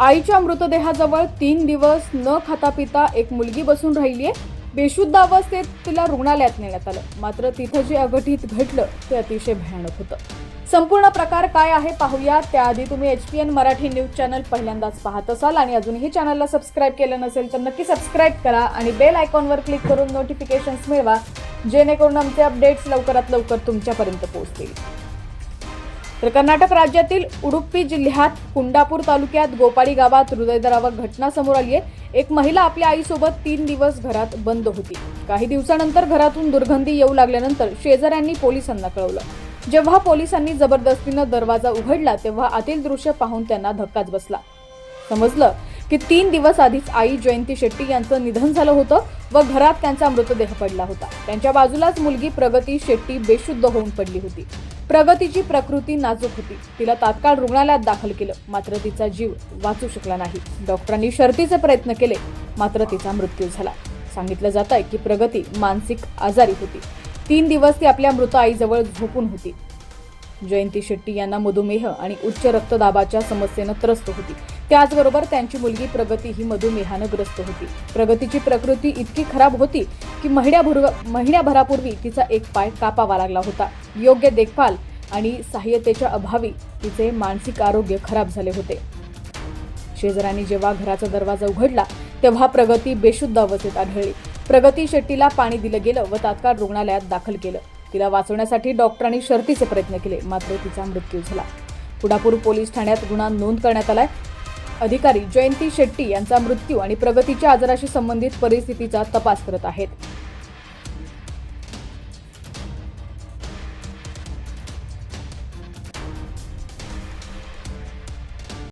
आईच्या मृतदेहाजवळ तीन दिवस न खाता पिता एक मुलगी बसून राहिली आहे. बेशुद्ध अवस्थेत तिला रुग्णालयात नेण्यात आलं. मात्र तिथं जे अघटित घडलं ते अतिशय भयानक होतं. संपूर्ण प्रकार काय आहे पाहूया. त्याआधी तुम्ही H P N Marathi news channel पहिल्यांदाच पाहत असाल आणि अजूनही चॅनलला सबस्क्राईब केलं नसेल तर नक्की सबस्क्राईब करा आणि बेल आयकॉनवर क्लिक करून नोटिफिकेशन्स मिळवा जेणेकरून आमचे अपडेट्स लवकरात लवकर तुमच्यापर्यंत पोहोचतील. तर कर्नाटक राज्यातील उडुप्पी जिल्ह्यात कुंडापूर तालुक्यात गोपाळी गावात हृदयदरावर घटना समोर आली आहे. एक महिला आपल्या आईसोबत तीन दिवस घरात बंद होती. काही दिवसानंतर घरातून दुर्गंधी येऊ लागल्यानंतर शेजाऱ्यांनी पोलिसांना कळवलं. जेव्हा पोलिसांनी जबरदस्तीनं दरवाजा उघडला तेव्हा आतील दृश्य पाहून त्यांना धक्काच बसला. समजलं की तीन दिवस आधीच आई जयंती शेट्टी यांचं निधन झालं होतं व घरात त्यांचा मृतदेह पडला होता. त्यांच्या बाजूलाच मुलगी प्रगती शेट्टी बेशुद्ध होऊन पडली होती. प्रगतीची प्रकृती नाजूक होती. तिला तात्काळ रुग्णालयात दाखल केलं. मात्र तिचा जीव वाचू शकला नाही. डॉक्टरांनी शर्तीचे प्रयत्न केले. मात्र तिचा मृत्यू झाला. सांगितलं जात आहे की प्रगती मानसिक आजारी होती. तीन दिवस ती आपल्या मृत आईजवळ झोपून होती. जयंती शेट्टी यांना मधुमेह आणि उच्च रक्तदाबाच्या समस्येनं त्रस्त होती. त्याचबरोबर त्यांची मुलगी प्रगती ही मधुमेहानं ग्रस्त होती. प्रगतीची प्रकृती इतकी खराब होती की महिन्याभर महिन्याभरापूर्वी तिचा एक पाय कापावा लागला होता. योग्य देखभाल आणि सहाय्यतेच्या अभावी तिचे मानसिक आरोग्य खराब झाले होते. शेजाऱ्यांनी जेव्हा घराचा दरवाजा उघडला तेव्हा प्रगती बेशुद्ध अवस्थेत आढळली. प्रगती शेट्टीला पाणी दिलं गेलं व तात्काळ रुग्णालयात दाखल केलं. तिला वाचवण्यासाठी डॉक्टरांनी शर्तीचे प्रयत्न केले मात्र तिचा मृत्यू झाला. कुडापूर पोलीस ठाण्यात गुन्हा नोंद करण्यात आलाय. अधिकारी जयंती शेट्टी यांचा मृत्यू आणि प्रगतीच्या आजाराशी संबंधित परिस्थितीचा तपास करत आहेत.